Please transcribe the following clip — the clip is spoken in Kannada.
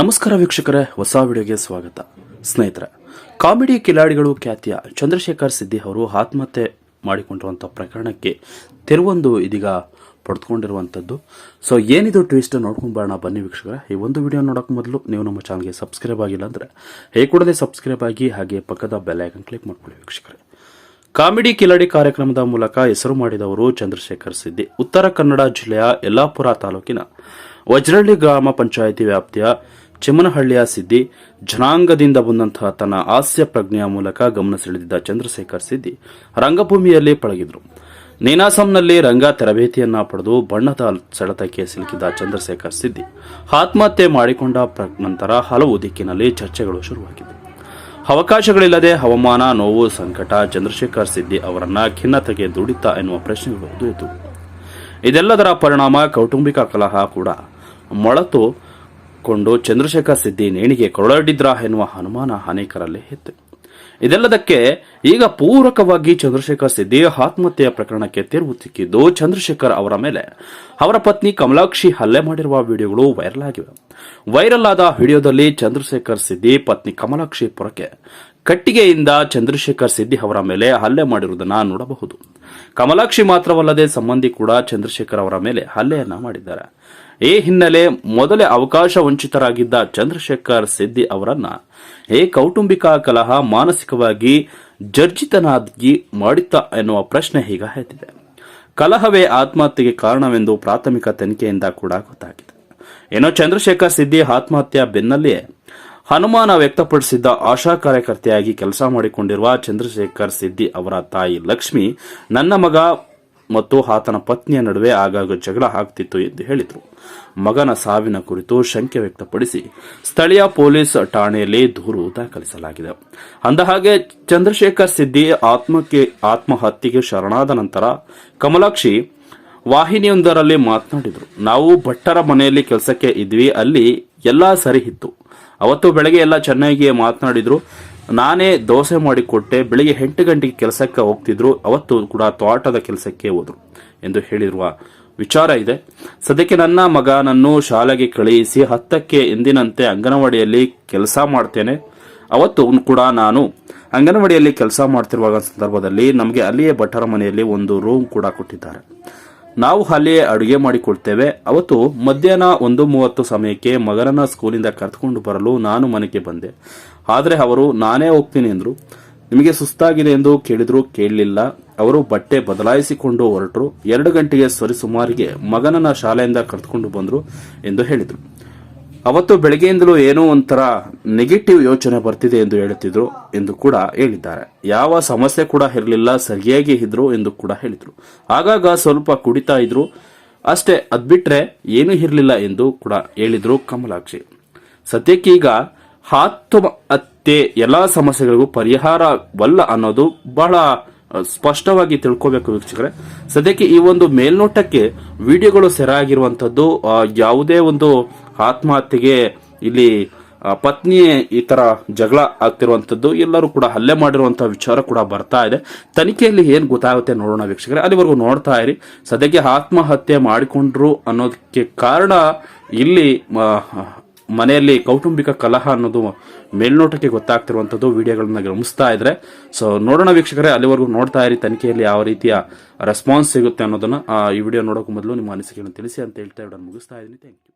ನಮಸ್ಕಾರ ವೀಕ್ಷಕರೇ, ಹೊಸ ವಿಡಿಯೋಗೆ ಸ್ವಾಗತ. ಸ್ನೇಹಿತರೆ, ಕಾಮಿಡಿ ಕಿಲಾಡಿಗಳು ಖ್ಯಾತಿಯ ಚಂದ್ರಶೇಖರ್ ಸಿದ್ದಿ ಅವರು ಆತ್ಮಹತ್ಯೆ ಮಾಡಿಕೊಂಡಿರುವಂಥ ಪ್ರಕರಣಕ್ಕೆ ತಿರುವೊಂದು ಇದೀಗ ಪಡೆದುಕೊಂಡಿರುವಂಥದ್ದು. ಸೊ ಏನಿದು ಟ್ವಿಸ್ಟ್ ನೋಡ್ಕೊಂಡು ಬರೋಣ, ಬನ್ನಿ ವೀಕ್ಷಕರ. ಈ ಒಂದು ವಿಡಿಯೋ ನೋಡೋಕೆ ಮೊದಲು ನೀವು ನಮ್ಮ ಚಾನಲ್ಗೆ ಸಬ್ಸ್ಕ್ರೈಬ್ ಆಗಿಲ್ಲ ಅಂದರೆ ಹೇ ಕೂಡಲೇ ಸಬ್ಸ್ಕ್ರೈಬ್ ಆಗಿ ಹಾಗೆ ಪಕ್ಕದ ಬೆಲ್ ಐಕನ್ ಕ್ಲಿಕ್ ಮಾಡ್ಕೊಳ್ಳಿ ವೀಕ್ಷಕರೇ. ಕಾಮಿಡಿ ಕಿಲಾಡಿ ಕಾರ್ಯಕ್ರಮದ ಮೂಲಕ ಹೆಸರು ಮಾಡಿದವರು ಚಂದ್ರಶೇಖರ್ ಸಿದ್ದಿ. ಉತ್ತರ ಕನ್ನಡ ಜಿಲ್ಲೆಯ ಯಲ್ಲಾಪುರ ತಾಲೂಕಿನ ವಜ್ರಳ್ಳಿ ಗ್ರಾಮ ಪಂಚಾಯಿತಿ ವ್ಯಾಪ್ತಿಯ ಚಿಮ್ಮನಹಳ್ಳಿಯ ಸಿದ್ದಿ ಜನಾಂಗದಿಂದ ಬಂದಂತಹ ತನ್ನ ಹಾಸ್ಯ ಪ್ರಜ್ಞೆಯ ಮೂಲಕ ಗಮನ ಸೆಳೆದಿದ್ದ ಚಂದ್ರಶೇಖರ್ ಸಿದ್ದಿ ರಂಗಭೂಮಿಯಲ್ಲಿ ಪಳಗಿದ್ರು. ನೀನಾಸಂನಲ್ಲಿ ರಂಗ ತರಬೇತಿಯನ್ನ ಪಡೆದು ಬಣ್ಣದ ಸೆಳೆತಕ್ಕೆ ಸಿಲುಕಿದ ಚಂದ್ರಶೇಖರ್ ಸಿದ್ದಿ ಆತ್ಮಹತ್ಯೆ ಮಾಡಿಕೊಂಡ ನಂತರ ಹಲವು ದಿಕ್ಕಿನಲ್ಲಿ ಚರ್ಚೆಗಳು ಶುರುವಾಗಿದ್ದವು ಅವಕಾಶಗಳಿಲ್ಲದೆ ಹವಾಮಾನ ನೋವು ಸಂಕಟ ಚಂದ್ರಶೇಖರ್ ಸಿದ್ದಿ ಅವರನ್ನ ಖಿನ್ನತೆಗೆ ದುಡಿತ ಎನ್ನುವ ಪ್ರಶ್ನೆಗಳು ದುಡಿತು ಇದೆಲ್ಲದರ ಪರಿಣಾಮ ಕೌಟುಂಬಿಕ ಕಲಹ ಕೂಡ. ಮೊಳತು ಕೊಂಡು ಚಂದ್ರಶೇಖರ್ ಸಿದ್ದಿ ನೇಣಿಗೆ ಕೊರಳಡಿದ್ರ ಎನ್ನುವ ಅನುಮಾನ ಅನೇಕರಲ್ಲಿ ಇತ್ತು ಇದೆಲ್ಲದಕ್ಕೆ ಈಗ ಪೂರಕವಾಗಿ ಚಂದ್ರಶೇಖರ್ ಸಿದ್ದಿ ಆತ್ಮಹತ್ಯೆಯ ಪ್ರಕರಣಕ್ಕೆ ತಿರುವು ಸಿಕ್ಕಿದ್ದು ಚಂದ್ರಶೇಖರ್ ಅವರ ಮೇಲೆ. ಅವರ ಪತ್ನಿ ಕಮಲಾಕ್ಷಿ ಹಲ್ಲೆ ಮಾಡಿರುವ ವಿಡಿಯೋಗಳು ವೈರಲ್ ಆಗಿವೆ. ವೈರಲ್ ಆದ ವಿಡಿಯೋದಲ್ಲಿ ಚಂದ್ರಶೇಖರ್ ಸಿದ್ದಿ ಪತ್ನಿ ಕಮಲಾಕ್ಷಿ ಪುರಕ್ಕೆ ಕಟ್ಟಿಗೆಯಿಂದ ಚಂದ್ರಶೇಖರ್ ಸಿದ್ದಿ ಅವರ ಮೇಲೆ ಹಲ್ಲೆ ಮಾಡಿರುವುದನ್ನು ನೋಡಬಹುದು. ಕಮಲಾಕ್ಷಿ ಮಾತ್ರವಲ್ಲದೆ ಸಂಬಂಧಿ ಕೂಡ ಚಂದ್ರಶೇಖರ್ ಅವರ ಮೇಲೆ ಹಲ್ಲೆಯನ್ನ ಮಾಡಿದ್ದಾರೆ. ಈ ಹಿನ್ನೆಲೆ ಮೊದಲೇ ಅವಕಾಶ ವಂಚಿತರಾಗಿದ್ದ ಚಂದ್ರಶೇಖರ್ ಸಿದ್ದಿ ಅವರನ್ನ ಏ ಕೌಟುಂಬಿಕ ಕಲಹ ಮಾನಸಿಕವಾಗಿ ಜರ್ಜಿತನಾಗಿ ಮಾಡಿತ್ತ ಎನ್ನುವ ಪ್ರಶ್ನೆ ಈಗ ಎದ್ದಿದೆ. ಕಲಹವೇ ಆತ್ಮಹತ್ಯೆಗೆ ಕಾರಣವೆಂದು ಪ್ರಾಥಮಿಕ ತನಿಖೆಯಿಂದ ಕೂಡ ಗೊತ್ತಾಗಿದೆ. ಏನೋ ಚಂದ್ರಶೇಖರ್ ಸಿದ್ದಿ ಆತ್ಮಹತ್ಯೆ ಬೆನ್ನಲ್ಲಿಯೇ ಅನುಮಾನ ವ್ಯಕ್ತಪಡಿಸಿದ್ದ ಆಶಾ ಕಾರ್ಯಕರ್ತೆಯಾಗಿ ಕೆಲಸ ಮಾಡಿಕೊಂಡಿರುವ ಚಂದ್ರಶೇಖರ್ ಸಿದ್ದಿ ಅವರ ತಾಯಿ ಲಕ್ಷ್ಮಿ ನನ್ನ ಮಗ ಮತ್ತು ಆತನ ಪತ್ನಿಯ ನಡುವೆ ಆಗಾಗ ಜಗಳ ಆಗ್ತಿತ್ತು ಎಂದು ಹೇಳಿದರು. ಮಗನ ಸಾವಿನ ಕುರಿತು ಶಂಕೆ ವ್ಯಕ್ತಪಡಿಸಿ ಸ್ಥಳೀಯ ಪೊಲೀಸ್ ಠಾಣೆಯಲ್ಲಿ ದೂರು ದಾಖಲಿಸಲಾಗಿದೆ. ಅಂದಹಾಗೆ ಚಂದ್ರಶೇಖರ್ ಸಿದ್ದಿ ಆತ್ಮಕ್ಕೆ ಆತ್ಮಹತ್ಯೆಗೆ ಶರಣಾದ ನಂತರ ಕಮಲಾಕ್ಷಿ ವಾಹಿನಿಯೊಂದರಲ್ಲಿ ಮಾತನಾಡಿದರು. ನಾವು ಭಟ್ಟರ ಮನೆಯಲ್ಲಿ ಕೆಲಸಕ್ಕೆ ಇದ್ವಿ. ಅಲ್ಲಿ ಎಲ್ಲ ಸರಿ ಇತ್ತು. ಅವತ್ತು ಬೆಳಗ್ಗೆ ಎಲ್ಲ ಚೆನ್ನಾಗಿ ಮಾತನಾಡಿದ್ರು. ನಾನೇ ದೋಸೆ ಮಾಡಿಕೊಟ್ಟೆ ಬೆಳಿಗ್ಗೆ ಎಂಟು ಗಂಟೆಗೆ ಕೆಲಸಕ್ಕೆ ಹೋಗ್ತಿದ್ರು, ಅವತ್ತು ಕೂಡ ತೋಟದ ಕೆಲಸಕ್ಕೆ ಹೋದ್ರು ಎಂದು ಹೇಳಿರುವ ವಿಚಾರ ಇದೆ. ಸದ್ಯಕ್ಕೆ ನನ್ನ ಮಗನನ್ನು ಶಾಲೆಗೆ ಕಳುಹಿಸಿ ಹತ್ತಕ್ಕೆ ಎಂದಿನಂತೆ ಅಂಗನವಾಡಿಯಲ್ಲಿ ಕೆಲಸ ಮಾಡ್ತೇನೆ. ಅವತ್ತು ಕೂಡ ನಾನು ಅಂಗನವಾಡಿಯಲ್ಲಿ ಕೆಲಸ ಮಾಡ್ತಿರುವ ಸಂದರ್ಭದಲ್ಲಿ ನಮಗೆ ಅಲ್ಲಿಯೇ ಭಟ್ಟರ ಮನೆಯಲ್ಲಿ ಒಂದು ರೂಮ್ ಕೂಡ ಕೊಟ್ಟಿದ್ದಾರೆ. ನಾವು ಅಲ್ಲಿಯೇ ಅಡುಗೆ ಮಾಡಿಕೊಳ್ತೇವೆ. ಅವತ್ತು ಮಧ್ಯಾಹ್ನ ಒಂದು ಮೂವತ್ತು ಸಮಯಕ್ಕೆ ಮಗನನ್ನ ಸ್ಕೂಲಿಂದ ಕರೆದುಕೊಂಡು ಬರಲು ನಾನು ಮನೆಗೆ ಬಂದೆ. ಆದರೆ ಅವರು, ನಾನೇ ಹೋಗ್ತೀನಿ ಎಂದರು ನಿಮಗೆ ಸುಸ್ತಾಗಿದೆ ಎಂದು ಕೇಳಿದ್ರು ಕೇಳಲಿಲ್ಲ. ಅವರು ಬಟ್ಟೆ ಬದಲಾಯಿಸಿಕೊಂಡು ಹೊರಟರು. ಎರಡು ಗಂಟೆಗೆ ಸರಿಸುಮಾರಿಗೆ ಮಗನನ್ನ ಶಾಲೆಯಿಂದ ಕರೆದುಕೊಂಡು ಬಂದರು ಎಂದು ಹೇಳಿದರು. ಅವತ್ತು ಬೆಳಗ್ಗೆಯಿಂದಲೂ ಏನೋ ಒಂಥರ ನೆಗೆಟಿವ್ ಯೋಚನೆ ಬರ್ತಿದೆ ಎಂದು ಹೇಳುತ್ತಿದ್ರು ಎಂದು ಕೂಡ ಹೇಳಿದ್ದಾರೆ. ಯಾವ ಸಮಸ್ಯೆ ಕೂಡ ಇರಲಿಲ್ಲ, ಸರಿಯಾಗಿ ಇದ್ರು ಎಂದು ಕೂಡ ಹೇಳಿದ್ರು. ಆಗಾಗ ಸ್ವಲ್ಪ ಕುಡಿತಾ ಇದ್ರು. ಅಷ್ಟೇ ಅದ್ಬಿಟ್ರೆ ಏನೂ ಇರಲಿಲ್ಲ ಎಂದು ಕೂಡ ಹೇಳಿದ್ರು ಕಮಲಾಕ್ಷಿ. ಸದ್ಯಕ್ಕೀಗ ಆತ್ಮಹತ್ಯೆ ಎಲ್ಲ ಸಮಸ್ಯೆಗಳಿಗೂ ಪರಿಹಾರವಲ್ಲ ಅನ್ನೋದು ಬಹಳ ಸ್ಪಷ್ಟವಾಗಿ ತಿಳ್ಕೋಬೇಕು ವೀಕ್ಷಕರೇ. ಸದ್ಯಕ್ಕೆ ಈ ಒಂದು ಮೇಲ್ನೋಟಕ್ಕೆ ವಿಡಿಯೋಗಳು ಸೆರೆ ಆಗಿರುವಂಥದ್ದು ಯಾವುದೇ ಒಂದು ಆತ್ಮಹತ್ಯೆಗೆ ಇಲ್ಲಿ ಪತ್ನಿ ಈ ತರ ಜಗಳ ಆಗ್ತಿರುವಂತದ್ದು, ಎಲ್ಲರೂ ಕೂಡ ಹಲ್ಲೆ ಮಾಡಿರುವಂಥ ವಿಚಾರ ಕೂಡ ಬರ್ತಾ ಇದೆ. ತನಿಖೆಯಲ್ಲಿ ಏನು ಗೊತ್ತಾಗುತ್ತೆ ನೋಡೋಣ ವೀಕ್ಷಕರೇ. ಅಲ್ಲಿವರೆಗೂ ನೋಡ್ತಾ ಇರಿ. ಸದ್ಯಕ್ಕೆ ಆತ್ಮಹತ್ಯೆ ಮಾಡಿಕೊಂಡ್ರು ಅನ್ನೋದಕ್ಕೆ ಕಾರಣ ಇಲ್ಲಿ ಮನೆಯಲ್ಲಿ ಕೌಟುಂಬಿಕ ಕಲಹ ಅನ್ನೋದು ಮೇಲ್ನೋಟಕ್ಕೆ ಗೊತ್ತಾಗ್ತಿರುವಂಥದ್ದು ವಿಡಿಯೋಗಳನ್ನ ಗಮನಿಸ್ತಾ ಇದ್ರೆ. ಸೊ ನೋಡೋಣ ವೀಕ್ಷಕರೇ, ಅಲ್ಲಿವರೆಗೂ ನೋಡ್ತಾ ಇರಿ ತನಿಖೆಯಲ್ಲಿ ಯಾವ ರೀತಿಯ ರೆಸ್ಪಾನ್ಸ್ ಸಿಗುತ್ತೆ ಅನ್ನೋದನ್ನ. ಈ ವಿಡಿಯೋ ನೋಡೋಕೆ ಮೊದಲು ನಿಮ್ಮ ಅನಿಸಿಕೆಯನ್ನು ತಿಳಿಸಿ ಅಂತ ಹೇಳ್ತಾ ವಿಡಿಯೋ ಮುಗಿಸ್ತಾ ಇದ್ದೀನಿ. Thank you